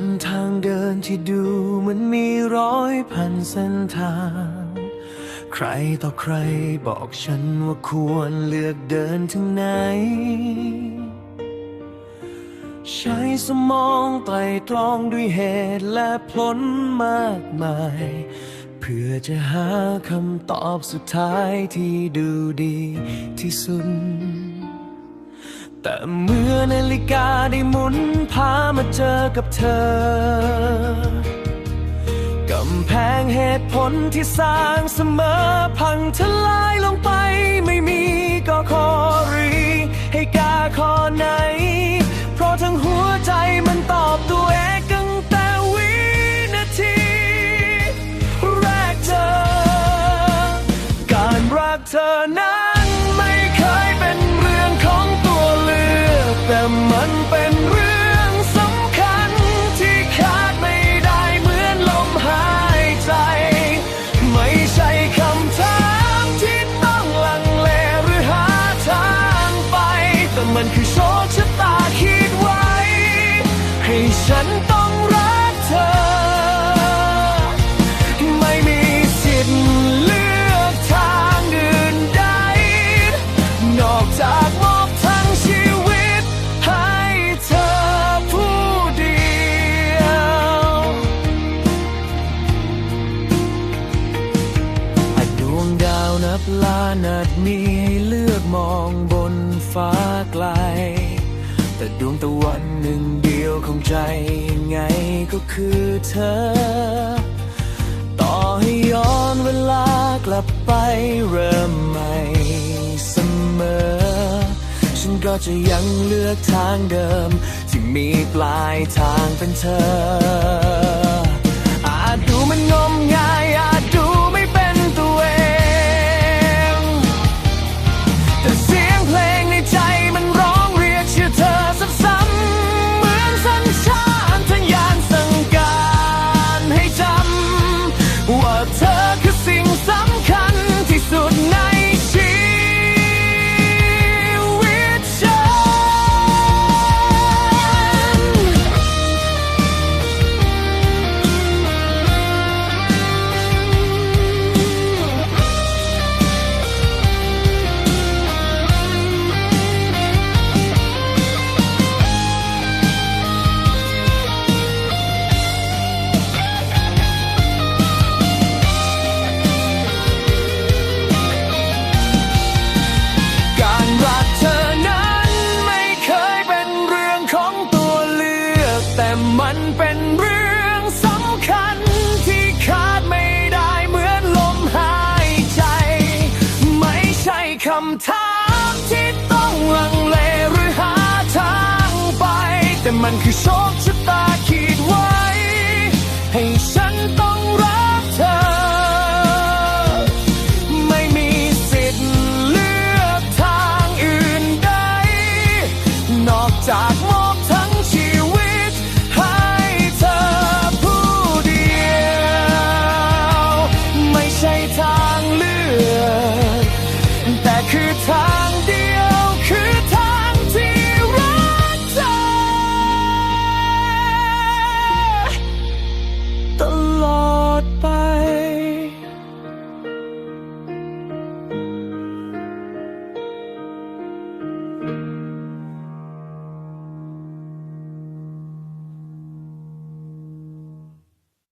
นทางเดินที่ดูเหมันมีร้อยพันเส้นทาง ใครต่อใครบอกฉันว่าควรเลือกเดินทางไหน ใช้สมองไตรตรองด้วยเหตุและผลมากมาย เพื่อจะหาคำตอบสุดท้ายที่ดูดีที่สุด แต่เมื่อนาฬิกาได้หมุนพามาเจอกับเธอกำแพงเหตุผลที่สร้างเสมอพังทลายลงไปไม่มีก็ขอรี ให้กาขอนา เป็นเรื่องสำคัญที่ขาดไม่ได้เหมือนลมหายใจ ไม่ใช่คำถามที่ต้องลังเลหรือหาทางไป แต่มันคือโชคชะตาคิดไว้ ให้ฉันต้อง มีให้เลือกมองบนฟ้าไกล แต่ดวงตะวันหนึ่งเดียวของใจยังไงก็คือเธอ ต่อให้ย้อนเวลากลับไปเริ่มใหม่เสมอ ฉันก็จะยังเลือกทางเดิม ที่มีปลายทางเป็นเธอ มันเป็นเรื่องสำคัญที่ขาดไม่ได้เหมือนลมหายใจ ไม่ใช่คำถามที่ต้องลังเลหรือหาทางไป แต่มันคือโชคชะตาที่ว่า